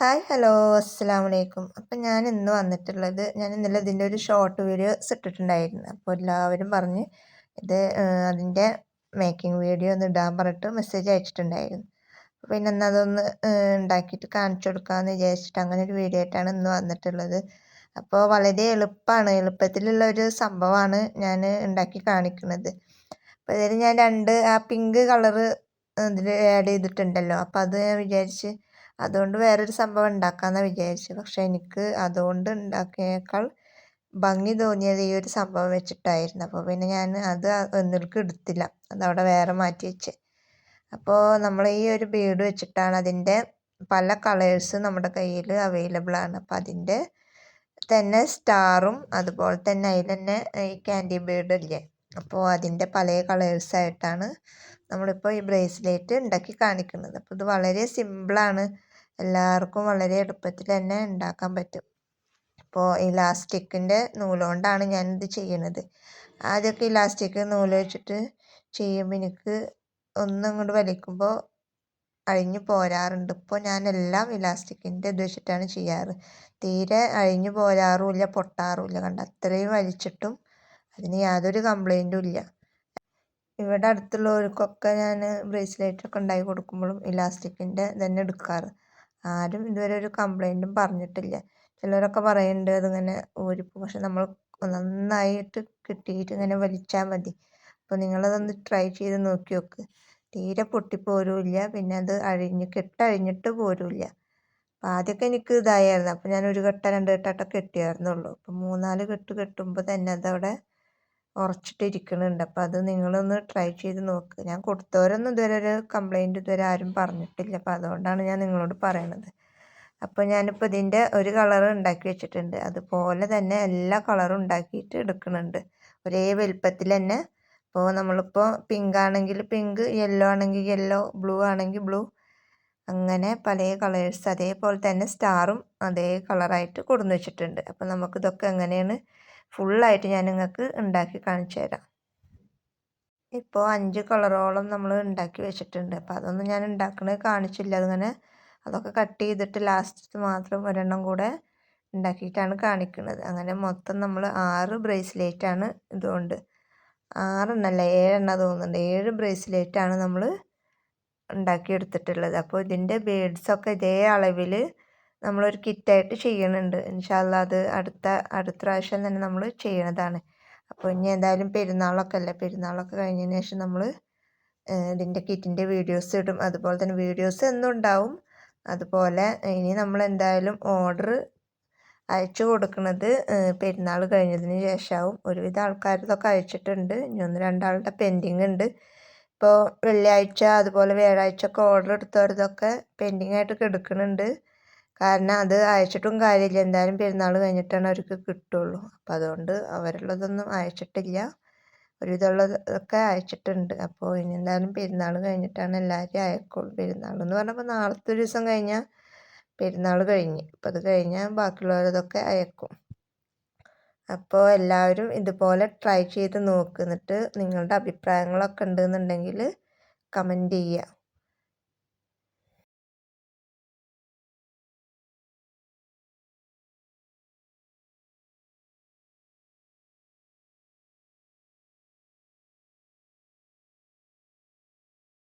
Hi hello അസ്സാം വലൈക്കും അപ്പം ഞാൻ ഇന്ന് വന്നിട്ടുള്ളത് ഞാൻ ഇന്നലെ ഇതിന്റെ ഒരു ഷോർട്ട് വീഡിയോസ് ഇട്ടിട്ടുണ്ടായിരുന്നു. അപ്പോൾ എല്ലാവരും പറഞ്ഞ് ഇത് അതിന്റെ മേക്കിംഗ് വീഡിയോ ഒന്ന് ഇടാൻ പറഞ്ഞിട്ട് മെസ്സേജ് അയച്ചിട്ടുണ്ടായിരുന്നു. പിന്നെ എന്നാൽ അതൊന്ന് ഉണ്ടാക്കിയിട്ട് കാണിച്ചു കൊടുക്കാമെന്ന് വിചാരിച്ചിട്ട് അങ്ങനെ ഒരു വീഡിയോ ആയിട്ടാണ് ഇന്ന് വന്നിട്ടുള്ളത്. അപ്പോൾ വളരെ എളുപ്പമാണ് എളുപ്പത്തിലുള്ള ഒരു സംഭവമാണ് ഞാൻ ഉണ്ടാക്കി കാണിക്കുന്നത്. അപ്പോൾ ഇതിൽ ഞാൻ രണ്ട് ആ പിങ്ക് കളറ് ഇതിൽ ആഡ് ചെയ്തിട്ടുണ്ടല്ലോ. അപ്പോൾ അത് ഞാൻ വിചാരിച്ച് അതുകൊണ്ട് വേറൊരു സംഭവം ഉണ്ടാക്കാമെന്നാണ് വിചാരിച്ചത്. പക്ഷേ എനിക്ക് അതുകൊണ്ട് ഉണ്ടാക്കിയേക്കാൾ ഭംഗി തോന്നിയത് ഈ ഒരു സംഭവം വെച്ചിട്ടായിരുന്നു. അപ്പോൾ പിന്നെ ഞാൻ അത് ഒന്നിലേക്ക് എടുത്തില്ല. അതവിടെ വേറെ മാറ്റി വെച്ച്. അപ്പോൾ നമ്മൾ ഈ ഒരു ബീഡ് വെച്ചിട്ടാണ് അതിന്റെ പല കളേഴ്സ് നമ്മുടെ കയ്യിൽ അവൈലബിൾ ആണ്. അപ്പോൾ അതിന്റെ തന്നെ സ്റ്റാറും അതുപോലെ തന്നെ അതിൽ തന്നെ ഈ ക്യാൻഡി ബീഡ് ഇല്ലേ? അപ്പോൾ അതിന്റെ പല കളേഴ്സായിട്ടാണ് നമ്മളിപ്പോൾ ഈ ബ്രേസ്ലെറ്റ് ഉണ്ടാക്കി കാണിക്കുന്നത്. അപ്പോൾ ഇത് വളരെ സിമ്പിളാണ്. എല്ലാവർക്കും വളരെ എളുപ്പത്തിൽ തന്നെ ഉണ്ടാക്കാൻ പറ്റും. അപ്പോൾ ഇലാസ്റ്റിക്കിന്റെ നൂലുകൊണ്ടാണ് ഞാനിത് ചെയ്യുന്നത് ആദ്യമൊക്കെ ഇലാസ്റ്റിക് നൂൽ വെച്ചിട്ട് ചെയ്യുമ്പോൾ എനിക്ക് ഒന്നും വലിക്കുമ്പോൾ അഴിഞ്ഞു പോരാറുണ്ട്. ഇപ്പോൾ ഞാനെല്ലാം ഇലാസ്റ്റിക്കിന്റെ ഇത് വെച്ചിട്ടാണ് ചെയ്യാറ്. തീരെ അഴിഞ്ഞു പോരാറുമില്ല പൊട്ടാറുമില്ല കണ്ട? അത്രയും വലിച്ചിട്ടും അതിന് യാതൊരു കംപ്ലൈന്റും ഇല്ല. ഇവിടെ അടുത്തുള്ളവർക്കൊക്കെ ഞാൻ ബ്രേസ്ലെറ്റൊക്കെ ഉണ്ടാക്കി കൊടുക്കുമ്പോഴും ഇലാസ്റ്റിക്കിന്റെ തന്നെ എടുക്കാറ്. ആരും ഇതുവരെ ഒരു കംപ്ലൈന്റും പറഞ്ഞിട്ടില്ല. ചിലരൊക്കെ പറയുന്നുണ്ട് അതിങ്ങനെ ഊരിപ്പോകും പക്ഷെ നമ്മൾ നന്നായിട്ട് കിട്ടിയിട്ട് ഇങ്ങനെ വലിച്ചാൽ മതി. അപ്പോൾ നിങ്ങളതൊന്ന് ട്രൈ ചെയ്ത് നോക്കി നോക്ക്. തീരെ പൊട്ടിപ്പോരുമില്ല പിന്നെ അത് അഴിഞ്ഞ് കെട്ടഴിഞ്ഞിട്ട് പോരുമില്ല അപ്പോൾ ആദ്യമൊക്കെ എനിക്ക് ഇതായിരുന്നു അപ്പോൾ ഞാൻ ഒരു കെട്ട രണ്ട് കെട്ടാട്ടൊക്കെ കെട്ടിയായിരുന്നുള്ളൂ. അപ്പോൾ മൂന്നാൽ കെട്ട് കെട്ടുമ്പോൾ തന്നെ അതവിടെ ഉറച്ചിട്ടിരിക്കുന്നുണ്ട്. അപ്പോൾ അത് നിങ്ങളൊന്ന് ട്രൈ ചെയ്ത് നോക്ക്. ഞാൻ കൊടുത്തവരൊന്നും ഇതുവരെ ഒരു കംപ്ലൈന്റ് ഇതുവരെ ആരും പറഞ്ഞിട്ടില്ല. അപ്പോൾ അതുകൊണ്ടാണ് ഞാൻ നിങ്ങളോട് പറയണത്. അപ്പോൾ ഞാനിപ്പോൾ ഇതിന്റെ ഒരു കളർ ഉണ്ടാക്കി വെച്ചിട്ടുണ്ട്. അതുപോലെ തന്നെ എല്ലാ കളറും ഉണ്ടാക്കിയിട്ട് എടുക്കുന്നുണ്ട്. ഒരേ വലുപ്പത്തിൽ തന്നെ. അപ്പോൾ നമ്മളിപ്പോൾ പിങ്ക് ആണെങ്കിൽ പിങ്ക് യെല്ലോ ആണെങ്കിൽ യെല്ലോ ബ്ലൂ ആണെങ്കിൽ ബ്ലൂ അങ്ങനെ പല കളേഴ്സ് അതേപോലെ തന്നെ സ്റ്റാറും അതേ കളറായിട്ട് കൊടുന്നു വെച്ചിട്ടുണ്ട്. അപ്പോൾ നമുക്കിതൊക്കെ എങ്ങനെയാണ് ഫുള്ളായിട്ട് ഞാൻ നിങ്ങൾക്ക് ഉണ്ടാക്കി കാണിച്ചു തരാം. ഇപ്പോൾ അഞ്ച് കളറോളം നമ്മൾ ഉണ്ടാക്കി വെച്ചിട്ടുണ്ട്. അപ്പോൾ അതൊന്നും ഞാൻ ഉണ്ടാക്കണത് കാണിച്ചില്ല. അതിങ്ങനെ അതൊക്കെ കട്ട് ചെയ്തിട്ട് ലാസ്റ്റ് മാത്രം ഒരെണ്ണം കൂടെ ഉണ്ടാക്കിയിട്ടാണ് കാണിക്കുന്നത് അങ്ങനെ മൊത്തം നമ്മൾ ആറ് ബ്രേസ്ലെറ്റാണ് ഇതുകൊണ്ട്. ആറെണ്ണല്ല ഏഴെണ്ണ തോന്നുന്നുണ്ട്. ഏഴ് ബ്രേസ്ലെറ്റാണ് നമ്മൾ ഉണ്ടാക്കിയെടുത്തിട്ടുള്ളത്. അപ്പോൾ ഇതിന്റെ ബേഡ്സൊക്കെ ഇതേ അളവിൽ നമ്മളൊരു കിറ്റായിട്ട് ചെയ്യുന്നുണ്ട് ഇൻഷാല്ല അത് അടുത്ത അടുത്ത പ്രാവശ്യം തന്നെ നമ്മൾ ചെയ്യണതാണ്. അപ്പോൾ ഇനി എന്തായാലും പെരുന്നാളൊക്കെ അല്ലേ? പെരുന്നാളൊക്കെ കഴിഞ്ഞതിന് ശേഷം നമ്മൾ ഇതിന്റെ കിറ്റിന്റെ വീഡിയോസ് ഇടും. അതുപോലെ തന്നെ വീഡിയോസ് എന്നും ഉണ്ടാവും. അതുപോലെ ഇനി നമ്മൾ എന്തായാലും ഓർഡർ അയച്ചു കൊടുക്കുന്നത് പെരുന്നാൾ കഴിഞ്ഞതിന് ശേഷമാവും ഒരുവിധ ആൾക്കാരതൊക്കെ അയച്ചിട്ടുണ്ട്. ഇനി ഒന്ന് രണ്ടാളുടെ പെൻഡിങ് ഉണ്ട്. ഇപ്പോൾ വെള്ളിയാഴ്ച അതുപോലെ വ്യാഴാഴ്ച ഒക്കെ ഓർഡർ എടുത്തവരതൊക്കെ പെൻഡിങ് ആയിട്ട് കിടക്കുന്നുണ്ട് കാരണം അത് അയച്ചിട്ടും കാര്യമില്ല. എന്തായാലും പെരുന്നാൾ കഴിഞ്ഞിട്ടാണ് അവർക്ക് കിട്ടുള്ളൂ. അപ്പോൾ അതുകൊണ്ട് അവരുള്ളതൊന്നും അയച്ചിട്ടില്ല. ഒരുവിധമുള്ളതൊക്കെ അയച്ചിട്ടുണ്ട്. അപ്പോൾ ഇനി എന്തായാലും പെരുന്നാൾ കഴിഞ്ഞിട്ടാണ് എല്ലാവരും അയക്കുള്ളൂ. പെരുന്നാൾ എന്ന് പറഞ്ഞപ്പോൾ നാളത്തെ ഒരു ദിവസം കഴിഞ്ഞാൽ പെരുന്നാൾ കഴിഞ്ഞ്. അപ്പോൾ അത് കഴിഞ്ഞാൽ ബാക്കിയുള്ളവരതൊക്കെ അയക്കും. അപ്പോൾ എല്ലാവരും ഇതുപോലെ ട്രൈ ചെയ്ത് നോക്കുന്നിട്ട് നിങ്ങളുടെ അഭിപ്രായങ്ങളൊക്കെ ഉണ്ടെന്നുണ്ടെങ്കിൽ കമന്റ് ചെയ്യുക.